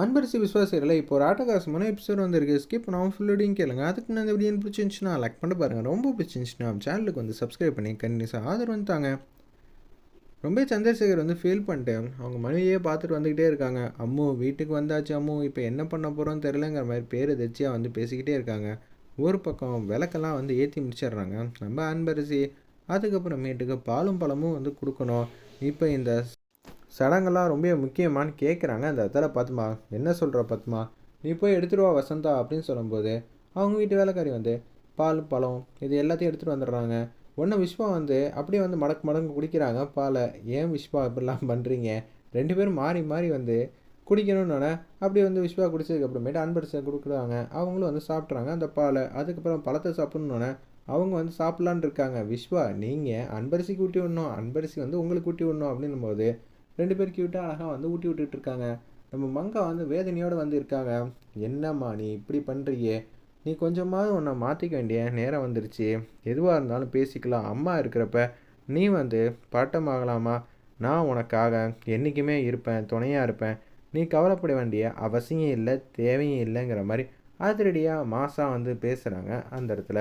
அன்பரிசி விஸ்வாசியரில் இப்போ ஒரு ஆட்டகாசமான எபிசோட் வந்திருக்கு. ஸ்கிப் பண்ணாமல் ஃபுல்லோடையும் கேளுங்க. அதுக்கு நான் இந்த வீடியோ பிடிச்சிருந்துச்சுன்னா லைக் பண்ணி பாருங்கள் ரொம்ப பிடிச்சிருந்துச்சுன்னா சேனலுக்கு வந்து சப்ஸ்கிரைப் பண்ணி கண்டினியூஸாக ஆதரவு வந்துட்டாங்க ரொம்ப சந்திரசேகர் வந்து ஃபீல் பண்ணிட்டு அவங்க மனைவியே பார்த்துட்டு வந்துக்கிட்டே இருக்காங்க. அம்மு வீட்டுக்கு வந்தாச்சு அம்மு. இப்போ என்ன பண்ண போகிறோம் தெரிலங்கிற மாதிரி பேர் எதாச்சியாக வந்து பேசிக்கிட்டே இருக்காங்க. ஒரு பக்கம் விளக்கெல்லாம் வந்து ஏற்றி முடிச்சிடுறாங்க. நம்ம அன்பரிசி அதுக்கப்புறமேட்டுக்கு பாலும் பழமும் வந்து கொடுக்கணும். இப்போ இந்த சடங்கெல்லாம் ரொம்ப முக்கியமானு கேட்குறாங்க அந்த இடத்துல பத்மா என்ன சொல்கிற பத்மா? நீ போய் எடுத்துகிட்டு வா வசந்தா அப்படின்னு சொல்லும்போது அவங்க வீட்டு வேலைக்காரி வந்து பால் பழம் இது எல்லாத்தையும் எடுத்துகிட்டு வந்துடுறாங்க. ஒன்று விஸ்வா வந்து அப்படியே வந்து மடக்கு மடங்கு குடிக்கிறாங்க. பாலை ஏன் விஸ்வா இப்படிலாம் பண்ணுறீங்க ரெண்டு பேரும் மாறி மாறி வந்து குடிக்கணும்னு அப்படியே வந்து விஸ்வா குடிச்சதுக்கப்புறமேட்டு அன்பரிசை கொடுக்குறாங்க. அவங்களும் வந்து சாப்பிட்றாங்க. அந்த பாலை அதுக்கப்புறம் பழத்தை சாப்பிட்ணுன்னே அவங்க வந்து சாப்பிட்லான் இருக்காங்க. விஸ்வா நீங்கள் அன்பரிசிக்கு ஊட்டி விடணும். அன்பரிசி வந்து உங்களுக்கு ஊட்டி விடணும். அப்படின்னும் போது ரெண்டு பேர் கியூட்டாக அழகாக வந்து ஊட்டி விட்டுட்டு இருக்காங்க நம்ம மங்கா வந்து வேதனையோடு வந்து இருக்காங்க. என்னம்மா நீ இப்படி பண்ணுறியே நீ கொஞ்சமாவது உன்னை மாற்றிக்க வேண்டிய நேரம் வந்துருச்சு. எதுவாக இருந்தாலும் பேசிக்கலாம். அம்மா இருக்கிறப்ப நீ வந்து பாட்டமாகலாமா நான் உனக்காக என்றைக்குமே இருப்பேன் துணையாக இருப்பேன். நீ கவலைப்பட வேண்டிய அவசியம் இல்லை தேவையும் இல்லைங்கிற மாதிரி அதிரடியாக மாதம் வந்து பேசுகிறாங்க அந்த இடத்துல.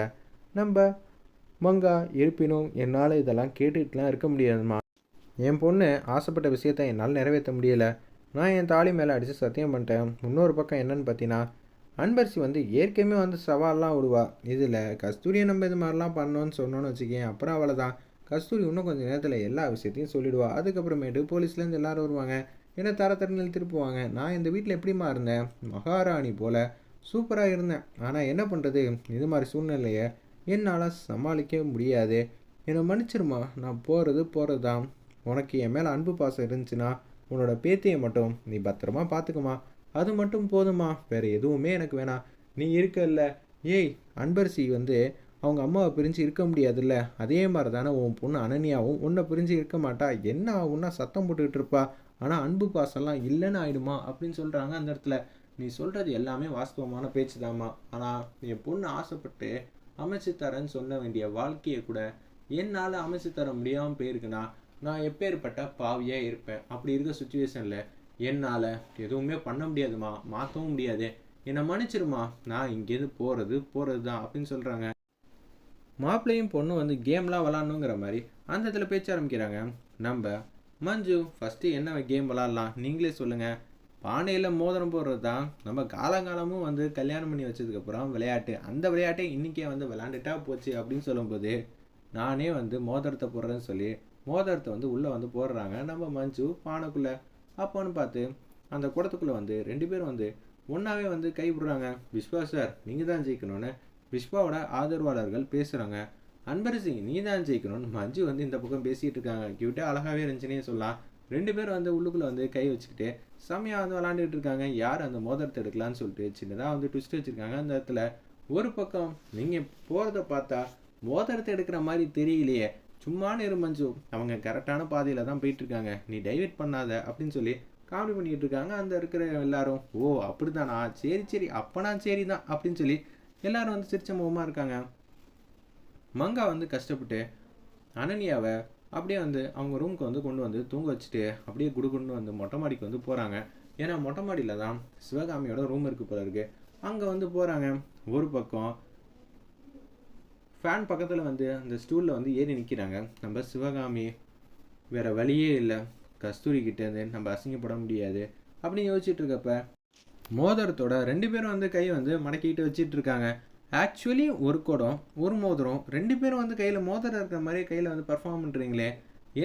நம்ம மங்கா இருப்பினும் என்னால் இதெல்லாம் கேட்டுக்கிட்டுலாம் இருக்க முடியாதுமா என் பொண்ணு ஆசைப்பட்ட விஷயத்த என்னால் நிறைவேற்ற முடியலை. நான் என் தாலி மேலே அடித்து சத்தியம் பண்ணிட்டேன். இன்னொரு பக்கம் என்னன்னு பார்த்தீங்கன்னா அன்பரிசி வந்து ஏற்கனவே வந்து சவால்லாம் விடுவா. இதில் கஸ்தூரியை நம்ம இது மாதிரிலாம் பண்ணோன்னு சொன்னோன்னு வச்சுக்கேன் அப்புறம் அவளை தான் கஸ்தூரி இன்னும் கொஞ்சம் நேரத்தில் எல்லா விஷயத்தையும் சொல்லிடுவா. அதுக்கப்புறமேட்டு போலீஸ்லேருந்து எல்லோரும் வருவாங்க. என்ன தர தரன்னு திருப்புவாங்க நான் இந்த வீட்டில் எப்படிமா இருந்தேன்? மகாராணி போல் சூப்பராக இருந்தேன். ஆனால் என்ன பண்ணுறது? இது மாதிரி சூழ்நிலையை என்னால் சமாளிக்க முடியாது. என்னை மன்னிச்சிருமா நான் போகிறது போகிறது தான் உனக்கு என் மேலே அன்பு பாசம் இருந்துச்சுன்னா உன்னோட பேத்தியை மட்டும் நீ பத்திரமா பார்த்துக்குமா அது மட்டும் போதுமா வேறு எதுவுமே எனக்கு வேணாம். நீ இருக்கல்ல. ஏய் அன்பரசி வந்து அவங்க அம்மாவை பிரிஞ்சு இருக்க முடியாதுல்ல. அதே மாதிரி தானே உன் பொண்ணு அனன்யாவும் உன்னை பிரிஞ்சு இருக்க மாட்டா. என்ன ஆகும்னா சத்தம் போட்டுக்கிட்டு இருப்பா. ஆனால் அன்பு பாசம்லாம் இல்லைன்னு ஆயிடுமா அப்படின்னு சொல்கிறாங்க அந்த இடத்துல. நீ சொல்கிறது எல்லாமே வாஸ்தவமான பேச்சு தாம்மா ஆனால் என் பொண்ணு ஆசைப்பட்டு அமைச்சு தரேன்னு சொல்ல வேண்டிய வாழ்க்கையை கூட என்னால் அமைச்சு தர முடியாமல் போயிருக்குன்னா நான் எப்பேற்பட்ட பாவியாக இருப்பேன். அப்படி இருக்க சுச்சுவேஷனில் என்னால் எதுவுமே பண்ண முடியாதுமா? மாற்றவும் முடியாது. என்னை மன்னிச்சிருமா? நான் இங்கேருந்து போகிறது போகிறது தான் அப்படின்னு சொல்கிறாங்க மாப்பிள்ளையும் பொண்ணும் வந்து கேம்லாம் விளாட்ணுங்கிற மாதிரி அந்த இடத்துல பேச்ச ஆரம்பிக்கிறாங்க. நம்ம மஞ்சு ஃபஸ்ட்டு என்ன கேம் விளாட்லாம்? நீங்களே சொல்லுங்கள் பானையில் மோதிரம் போடுறது தான் நம்ம காலங்காலமும் வந்து கல்யாணம் பண்ணி வச்சதுக்கப்புறம் விளையாட்டு. அந்த விளையாட்டை இன்றைக்கே வந்து விளாண்டுட்டா போச்சு அப்படின்னு சொல்லும்போது நானே வந்து மோதிரத்தை போடுறேன்னு சொல்லி மோதிரத்தை வந்து உள்ளே வந்து போடுறாங்க. நம்ம மஞ்சு பானைக்குள்ளே அப்போன்னு பார்த்து அந்த குடத்துக்குள்ளே வந்து ரெண்டு பேரும் வந்து ஒன்றாவே வந்து கைவிடுறாங்க விஸ்வா சார் நீங்கள் தான் ஜெயிக்கணும்னு விஸ்வாவோட ஆதரவாளர்கள் பேசுகிறாங்க அன்பரசி நீ தான் ஜெயிக்கணும்னு மஞ்சு வந்து இந்த பக்கம் பேசிகிட்டு இருக்காங்க. கியூட்டாக அழகாகவே இருந்துச்சுன்னே சொல்லலாம். ரெண்டு பேரும் வந்து உள்ளுக்குள்ளே வந்து கை வச்சுக்கிட்டு செம்மையாக வந்து விளாண்டுட்டு இருக்காங்க. யார் அந்த மோதிரத்தை எடுக்கலான்னு சொல்லிட்டு சின்னதாக வந்து ட்விஸ்ட் வச்சுருக்காங்க. அந்த இடத்துல ஒரு பக்கம் நீங்கள் போகிறத பார்த்தா மோதிரத்தை எடுக்கிற மாதிரி தெரியலையே. சும்மா நேரு மஞ்சு. அவங்க கரெக்டான பாதையில் தான் போயிட்டுருக்காங்க. நீ டைவெர்ட் பண்ணாத அப்படின்னு சொல்லி காமெடி பண்ணிக்கிட்டு இருக்காங்க அந்த இருக்கிற எல்லாரும் ஓ அப்படிதானா சரி சரி அப்பனா சரி தான் அப்படின்னு சொல்லி எல்லாரும் வந்து சிரிச்ச முகமாக இருக்காங்க. மங்கா வந்து கஷ்டப்பட்டு அனன்யாவை அப்படியே வந்து அவங்க ரூமுக்கு வந்து கொண்டு வந்து தூங்க வச்சுட்டு அப்படியே குடுகுன்னு வந்து மொட்டை மாடிக்கு வந்து போகிறாங்க ஏன்னா மொட்டை மாடியில் தான் சிவகாமியோட ரூம் இருக்குது போல இருக்கு. அங்கே வந்து போகிறாங்க ஒரு பக்கம் ஃபேன் பக்கத்தில் வந்து அந்த ஸ்டூலில் வந்து ஏறி நிற்கிறாங்க நம்ம சிவகாமி வேறு வழியே இல்லை. கஸ்தூரி கிட்டேருந்து நம்ம அசிங்கப்பட முடியாது அப்படின்னு யோசிச்சுட்டு இருக்கப்ப மோதிரத்தோட ரெண்டு பேரும் வந்து கையை வந்து மடக்கிட்டு வச்சுட்டு இருக்காங்க. ஆக்சுவலி ஒரு குடம் ஒரு மோதிரம் ரெண்டு பேரும் வந்து கையில் மோதிரம் இருக்கிற மாதிரி கையில் வந்து பர்ஃபார்ம் பண்ணுறீங்களே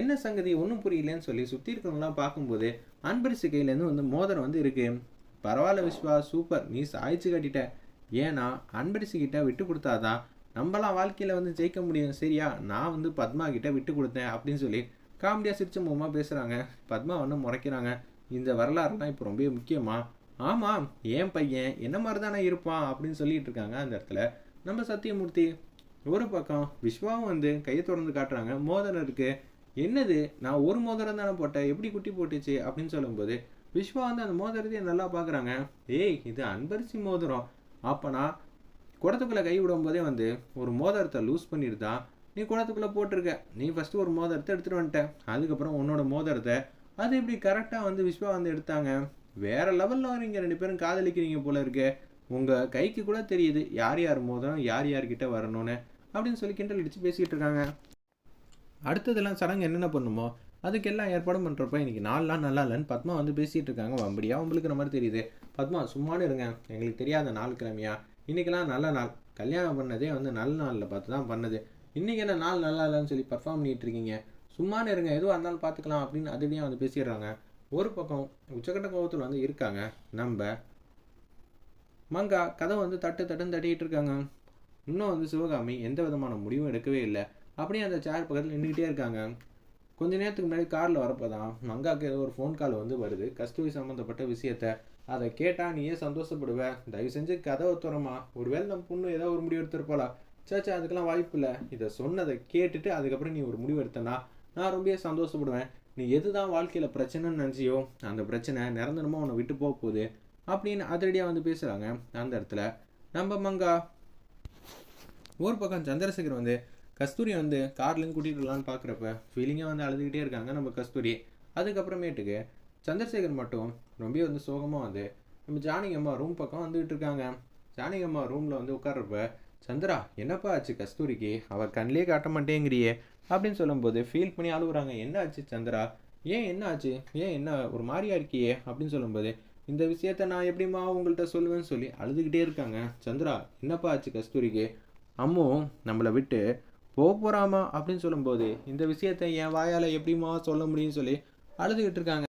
என்ன சங்கதி? ஒன்றும் புரியலன்னு சொல்லி சுற்றி இருக்கிறவங்களாம் பார்க்கும்போது அன்பரிசு கையிலேருந்து வந்து மோதிரம் வந்து இருக்குது பரவாயில்ல விஸ்வா சூப்பர் நீ சாய்ச்சி கட்டிட்ட. ஏன்னா அன்பரிசு கிட்ட விட்டு கொடுத்தாதான் நம்மளாம் வாழ்க்கையில் வந்து ஜெயிக்க முடியும். சரியா? நான் வந்து பத்மா கிட்டே விட்டு கொடுத்தேன் அப்படின்னு சொல்லி காமெடியாக சிரிச்ச முகமாக பேசுகிறாங்க பத்மா ஒன்று முறைக்கிறாங்க. இந்த வரலாறுலாம் இப்போ ரொம்ப முக்கியமாக ஆமாம் ஏன் பையன் என்ன மாதிரி தானே இருப்பான் அப்படின்னு சொல்லிட்டு இருக்காங்க அந்த இடத்துல. நம்ம சத்தியமூர்த்தி ஒரு பக்கம் விஸ்வாவும் வந்து கையை தொடர்ந்து காட்டுறாங்க. மோதிரம் இருக்குது என்னது? நான் ஒரு மோதிரம் தானே போட்டேன். எப்படி குட்டி போட்டுச்சு? அப்படின்னு சொல்லும்போது விஸ்வா வந்து அந்த மோதிரத்தையே நல்லா பார்க்குறாங்க ஏய் இது அன்பரிசி மோதிரம். அப்போனா குடத்துக்குள்ளே கை விடும் போதே வந்து ஒரு மோதிரத்தை லூஸ் பண்ணிட்டு தான் நீ குடத்துக்குள்ளே போட்டிருக்க. நீ ஃபஸ்ட்டு ஒரு மோதிரத்தை எடுத்துகிட்டு வந்துட்ட. அதுக்கப்புறம் உன்னோட மோதிரத்தை அது இப்படி கரெக்டாக வந்து விஸ்வா வந்து எடுத்தாங்க? வேறு லெவலில் நீங்கள் ரெண்டு பேரும் காதலிக்கிறீங்க போல இருக்கு. உங்கள் கைக்கு கூட தெரியுது யார் யார் மோதிரம் யார் யார்கிட்ட வரணும்னு அப்படின்னு சொல்லி கிண்டல் அடித்து பேசிக்கிட்டு இருக்காங்க. அடுத்ததெல்லாம் சடங்கு என்னென்ன பண்ணுமோ அதுக்கெல்லாம் ஏற்பாடும் பண்ணுறப்ப இன்னைக்கு நாலாம் நல்லா இல்லைன்னு பத்மா வந்து பேசிகிட்டு இருக்காங்க. வம்படியாக உங்களுக்கு மாதிரி தெரியுது. பத்மா சும்மானு இருங்க. எங்களுக்கு தெரியாத நாள் கிழமையா? இன்றைக்கெல்லாம் நல்ல நாள். கல்யாணம் பண்ணதே வந்து நல்ல நாளில் பார்த்து தான் பண்ணது. இன்றைக்கி என்ன நாள் நல்லா இல்லைன்னு சொல்லி பர்ஃபார்ம் பண்ணிகிட்ருக்கீங்க இருக்கீங்க. சும்மானு இருங்க. எதுவாக இருந்தாலும் பார்த்துக்கலாம் அப்படின்னு அதுலேயும் வந்து பேசிடுறாங்க. ஒரு பக்கம் உச்சக்கட்ட கோபத்தில் வந்து இருக்காங்க. நம்ம மங்கா கதை வந்து தட்டு தட்டுன்னு தட்டிகிட்டு இருக்காங்க. இன்னும் வந்து சிவகாமி எந்த விதமான முடிவும் எடுக்கவே இல்லை. அப்படியே அந்த சேர் பக்கத்தில் நின்றுக்கிட்டே இருக்காங்க. கொஞ்ச நேரத்துக்கு முன்னாடி காரில் வரப்போ தான் மங்காவுக்கு ஏதோ ஒரு ஃபோன் கால் வந்து வருது. கஸ்தூரி சம்மந்தப்பட்ட விஷயத்த அதை கேட்டால் நீயே சந்தோஷப்படுவ. தயவு செஞ்சு கதவை துறமா. ஒருவேளை நம்ம பொண்ணு ஏதோ ஒரு முடிவு எடுத்திருப்பாளா? சேச்சா அதுக்கெல்லாம் வாய்ப்பு இல்லை. இதை சொன்னதை கேட்டுட்டு அதுக்கப்புறம் நீ ஒரு முடிவு எடுத்தனா நான் ரொம்பவே சந்தோஷப்படுவேன். நீ எதுதான் வாழ்க்கையில் பிரச்சனைன்னு நினச்சியோ அந்த பிரச்சனை நிரந்தரமாக உன்னை விட்டு போக போகுது அப்படின்னு அதிரடியாக வந்து பேசுகிறாங்க அந்த இடத்துல நம்ம மங்கா. ஒரு பக்கம் சந்திரசேகர் வந்து கஸ்தூரி வந்து கார்லேருந்து கூட்டிகிட்டு வரலான்னு பார்க்குறப்ப ஃபீலிங்காக வந்து அழுதுகிட்டே இருக்காங்க நம்ம கஸ்தூரி. அதுக்கப்புறமேட்டுக்கு சந்திரசேகர் மட்டும் ரொம்ப வந்து சோகமாக வந்து நம்ம ஜானகி அம்மா ரூம் பக்கம் வந்துகிட்டு இருக்காங்க. ஜானகி அம்மா ரூமில் வந்து உட்கார்றப்ப சந்திரா என்னப்பா ஆச்சு கஸ்தூரிக்கு? அவர் கண்ணிலே காட்ட மாட்டேங்கிறியே அப்படின்னு சொல்லும்போது ஃபீல் பண்ணி அழுகுறாங்க என்ன ஆச்சு சந்திரா? ஏன் என்ன ஆச்சு? ஏன் என்ன ஒரு மாதிரியா இருக்கியே? அப்படின்னு சொல்லும்போது இந்த விஷயத்த நான் எப்படிம்மா உங்கள்கிட்ட சொல்லுவேன்னு சொல்லி அழுதுகிட்டே இருக்காங்க. சந்திரா என்னப்பா ஆச்சு கஸ்தூரிக்கு? அம்மு நம்மளை விட்டு போக போகிறாமா அப்படின்னு சொல்லும்போது இந்த விஷயத்த என் வாயால் எப்படிம்மா சொல்ல முடியும்னு சொல்லி அழுதுகிட்டு இருக்காங்க.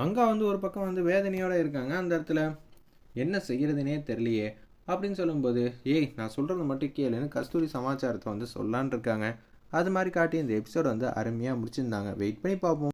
மங்கா வந்து ஒரு பக்கம் வந்து வேதனையோடு இருக்காங்க. அந்த இடத்துல என்ன செய்கிறதுனே தெரியலையே அப்படின்னு சொல்லும்போது ஏய் நான் சொல்கிறது மட்டும் கேளுன்னு கஸ்தூரி சமாச்சாரத்தை வந்து சொல்லான்னு இருக்காங்க. அது மாதிரி காட்டி இந்த எபிசோட் வந்து அருமையாக முடிச்சிருந்தாங்க. வெயிட் பண்ணி பார்ப்போம்.